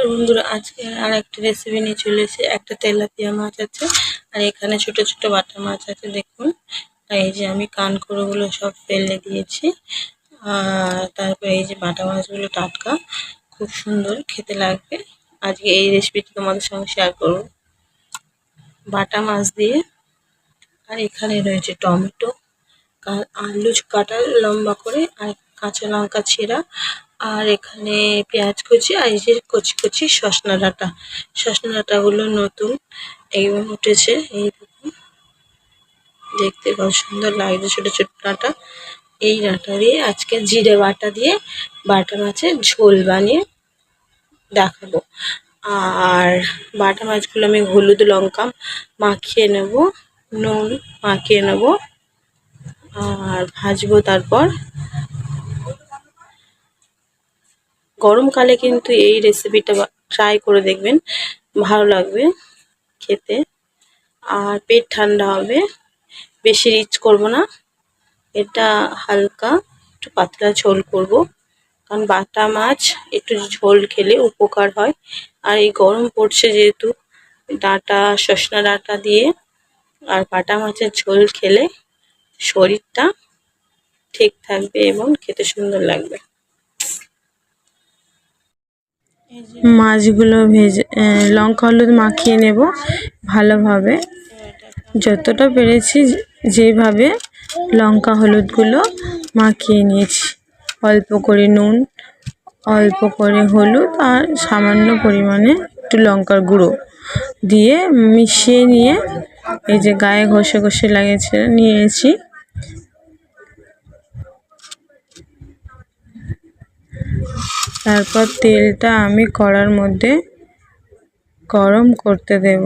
নমস্কার বন্ধুরা, আজকে আর একটা রেসিপি নিয়ে চলে এসেছি। একটা তেলাপিয়া মাছ আছে, আর এখানে ছোট ছোট বাটা মাছ আছে, দেখুন। এই যে আমি কান কানকোড়গুলো সব ফেলে দিয়েছি, আর তারপরে এই যে বাটা মাছগুলো টাটকা, খুব সুন্দর খেতে লাগবে। আজকে এই রেসিপিটি তোমাদের সঙ্গে শেয়ার করব। বাটা মাছ দিয়ে, আর এখানে রয়েছে টমেটো আলু কাটা লম্বা করে, আর কাঁচা লঙ্কা ছেঁড়া আর এখানে পেঁয়াজ কুচি আর এই যে কচি কচি সসনা ডাঁটা। সসনা ডাঁটাগুলো নতুন, এই উঠেছে, এই দেখতে কত সুন্দর লাগছে ছোট ছোট ডাঁটা। এই ডাঁটা দিয়ে আজকে জিরে বাটা দিয়ে বাটা মাছের ঝোল বানিয়ে দেখাবো। আর বাটা মাছগুলো আমি হলুদ লঙ্কা মাখিয়ে নেব, নুন মাখিয়ে নেব, আর ভাজবো তারপর। গরমকালে কিন্তু এই রেসিপিটা ট্রাই করে দেখবেন। ভালো লাগবে খেতে। আর পেট ঠান্ডা হবে। বেশি রিচ করব না। এটা হালকা একটু পাতলা ঝোল করব। কারণ বাটা মাছ একটু ঝোল খেলে উপকার হয়। আর এই গরম পড়ছে যেহেতু, ডাঁটা সজনা ডাঁটা দিয়ে, আর বাটা মাছের ঝোল খেলে শরীরটা ঠিক থাকবে এবং খেতে সুন্দর লাগবে। মাছগুলো ভেজে লঙ্কা হলুদ মাখিয়ে নেব ভালোভাবে। যতটা পেরেছি যেভাবে লঙ্কা হলুদগুলো মাখিয়ে নিয়েছি। অল্প করে নুন, অল্প করে হলুদ আর সামান্য পরিমাণে একটু লঙ্কার গুঁড়ো দিয়ে মিশিয়ে নিয়ে এই যে গায়ে ঘষে ঘষে লাগিয়েছে, নিয়েছি। তারপর তেলটা আমি কড়ার মধ্যে গরম করতে দেব।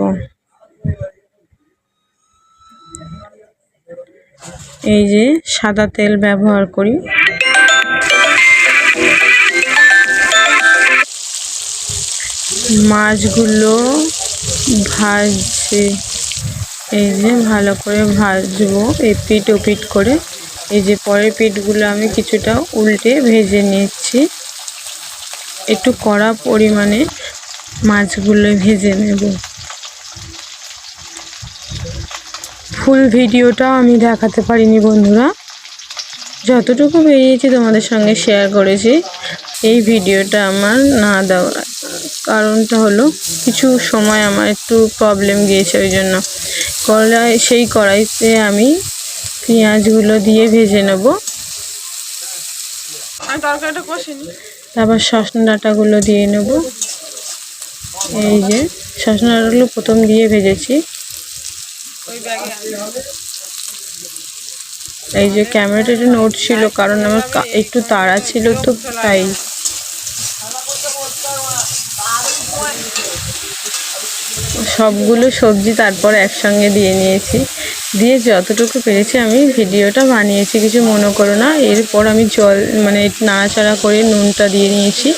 এই যে সাদা তেল ব্যবহার করি। মাছগুলো ভাজছে। এই যে ভালো করে ভাজবো এপিট ওপিট করে। এই যে পরের পিঠগুলো আমি কিছুটা উল্টে ভেজে নিচ্ছি। একটু কড়া পরিমাণে মাছগুলো ভেজে নেব। ফুল ভিডিওটাও আমি দেখাতে পারিনি বন্ধুরা। যতটুকু বেরিয়েছি তোমাদের সঙ্গে শেয়ার করেছি, এই ভিডিওটা আমার না দেওয়ার কারণটা হলো কিছু সময় আমার একটু প্রবলেম গিয়েছে, ওই জন্য কড়াই, সেই কড়াইতে আমি পেঁয়াজগুলো দিয়ে ভেজে নেব। আমি তরকারিটা কষিনি। তারপর সসনা ডাঁটাগুলো দিয়ে নেব। এই যে সসনা ডাঁটাগুলো প্রথম দিয়ে ভেজেছি। এই যে ক্যামেরাটা একটু নোট ছিল, কারণ আমার একটু তাড়া ছিল তো, তাই। সবগুলো সবজি তারপর একসঙ্গে দিয়ে নিয়েছি। দিয়ে যতটুকু পেরেছি আমি ভিডিওটা বানিয়েছি, কিছু মনে করো না। এরপর আমি জল মানে নাড়াচাড়া করে নুনটা দিয়ে নিয়েছি।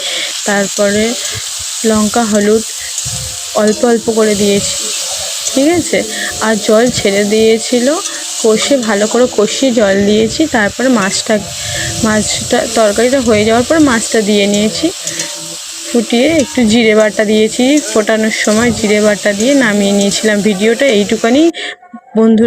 তারপরে লঙ্কা, হলুদ অল্প অল্প করে দিয়েছি, ঠিক আছে? আর জল ছেড়ে দিয়েছিল, কষে ভালো করে কষিয়ে জল দিয়েছি। তারপরে মাছটা মাছটা, তরকারিটা হয়ে যাওয়ার পর মাছটা দিয়ে নিয়েছি। ফুটিয়ে একটু জিরে বাটা দিয়েছি। ফোটানোর সময় জিরে বাটা দিয়ে নামিয়ে নিয়েছিলাম। ভিডিওটা এইটুকানি, বন্ধু